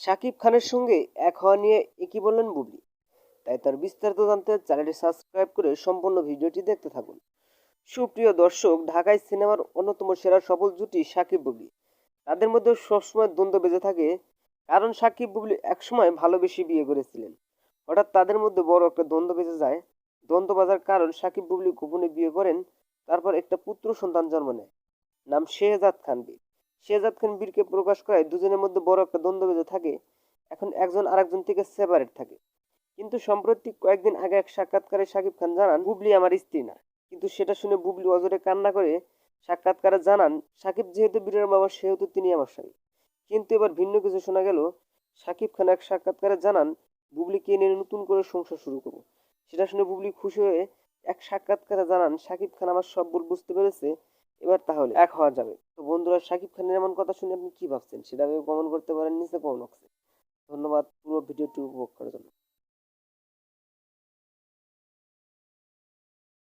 শাকিব খানের সঙ্গে এক হওয়া নিয়ে একই বললেন বুবলি। তাই তার বিস্তারিত জানতে চ্যানেলটি সাবস্ক্রাইব করে সম্পূর্ণ ভিডিওটি দেখতে থাকুন। সুপ্রিয় দর্শক, ঢাকায় সিনেমার অন্যতম সেরা সফল জুটি সাকিব বুবলি। তাদের মধ্যে সবসময় দ্বন্দ্ব বেজে থাকে, কারণ সাকিব বুবলি একসময় ভালোবেসে বিয়ে করেছিলেন। হঠাৎ তাদের মধ্যে বড় একটা দ্বন্দ্ব বেজে যায়। দ্বন্দ্ব বাজার কারণ সাকিব বুবলি গোপনে বিয়ে করেন, তারপর একটা পুত্র সন্তান জন্ম নেয়, নাম শেহজাদ খান বীর শেহজাদ খান বীরকে প্রকাশ করায় দুজনের মধ্যে বড় একটা দ্বন্দ্ব বেজে থাকে। এখন একজন আরেকজন থেকে সেপারেট থাকে। কিন্তু সম্প্রতি কয়েকদিন আগে এক সাক্ষাৎকারে সাকিব খান জানান, বুবলি আমার স্ত্রী না। কিন্তু সেটা শুনে বুবলি অজরে কান্না করে সাক্ষাৎকারে জানান, সাকিব যেহেতু বীরের বাবা, সেহেতু তিনি আমার স্বামী। কিন্তু এবার ভিন্ন কিছু শোনা গেল। সাকিব খান এক সাক্ষাৎকারে জানান বুবলিকে নিয়ে নতুন করে সংসার শুরু করব? সেটা শুনে বুবলি খুশি হয়ে এক সাক্ষাৎকারে জানান, সাকিব খান আমার সব ভুল বুঝতে পেরেছে। এবার তাহলে এক হওয়া যাবে। তো বন্ধুরা সাকিব খানের এমন কথা শুনে আপনি কি ভাবছেন? সেটা কমেন্ট করতে পারেন নিচে কমেন্ট বক্সে। ধন্যবাদ পুরো ভিডিওটি উপভোগ করার জন্য।